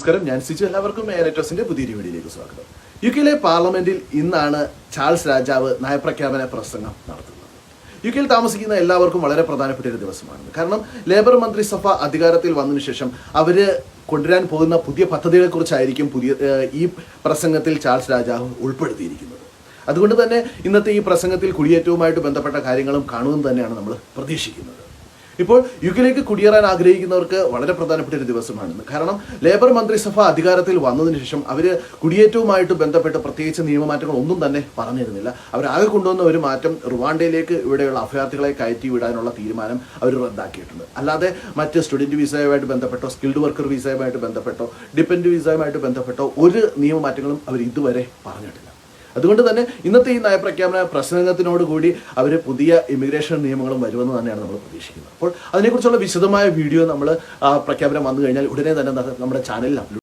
നമസ്കാരം ഞാൻ സിജു. എല്ലാവർക്കും മേനറ്റോസിന്റെ പുതിയ വീഡിയോയിലേക്ക് സ്വാഗതം. യു കെയിലെ പാർലമെന്റിൽ ഇന്നാണ് ചാൾസ് രാജാവ് നയപ്രഖ്യാപന പ്രസംഗം നടത്തുന്നത്. യു കെയിൽ താമസിക്കുന്ന എല്ലാവർക്കും വളരെ പ്രധാനപ്പെട്ട ഒരു ദിവസമാണ്. കാരണം ലേബർ മന്ത്രിസഭ അധികാരത്തിൽ വന്നതിനു ശേഷം അവർ കൊണ്ടുവരാൻ പോകുന്ന പുതിയ പദ്ധതികളെക്കുറിച്ചായിരിക്കും പുതിയ ഈ പ്രസംഗത്തിൽ ചാൾസ് രാജാവ് ഉൾപ്പെടുത്തിയിരിക്കുന്നത്. അതുകൊണ്ട് തന്നെ ഇന്നത്തെ ഈ പ്രസംഗത്തിൽ കുടിയേറ്റവുമായിട്ട് ബന്ധപ്പെട്ട കാര്യങ്ങളും കാണുമെന്ന് തന്നെയാണ് നമ്മൾ പ്രതീക്ഷിക്കുന്നത്. ഇപ്പോൾ യു കെയിലേക്ക് കുടിയേറാൻ ആഗ്രഹിക്കുന്നവർക്ക് വളരെ പ്രധാനപ്പെട്ട ഒരു ദിവസമാണ് കാരണം ലേബർ മന്ത്രിസഭ അധികാരത്തിൽ വന്നതിന് ശേഷം അവർ കുടിയേറ്റവുമായിട്ട് ബന്ധപ്പെട്ട് പ്രത്യേകിച്ച് നിയമമാറ്റങ്ങൾ ഒന്നും തന്നെ പറഞ്ഞിരുന്നില്ല. അവരാകെ കൊണ്ടുവന്ന ഒരു മാറ്റം റുവാണ്ടയിലേക്ക് ഇവിടെയുള്ള അഭയാർത്ഥികളെ കയറ്റി വിടാനുള്ള തീരുമാനം അവർ റദ്ദാക്കിയിട്ടുണ്ട്. അല്ലാതെ മറ്റ് സ്റ്റുഡന്റ് വിസയുമായിട്ട് ബന്ധപ്പെട്ടോ സ്കിൽഡ് വർക്കർ വിസയുമായിട്ട് ബന്ധപ്പെട്ടോ ഡിപ്പെൻഡ് വിസയുമായിട്ട് ബന്ധപ്പെട്ടോ ഒരു നിയമമാറ്റങ്ങളും അവർ ഇതുവരെ പറഞ്ഞിട്ടില്ല. അതുകൊണ്ട് തന്നെ ഇന്നത്തെ ഈ നയപ്രഖ്യാപന പ്രസംഗത്തിനോട് കൂടി അവർ പുതിയ ഇമിഗ്രേഷൻ നിയമങ്ങളും വരുമെന്ന് തന്നെയാണ് നമ്മൾ പ്രതീക്ഷിക്കുന്നത്. അപ്പോൾ അതിനെക്കുറിച്ചുള്ള വിശദമായ വീഡിയോ നമ്മൾ പ്രഖ്യാപനം വന്നു കഴിഞ്ഞാൽ ഉടനെ തന്നെ നമ്മുടെ ചാനലിൽ അപ്ലോഡ്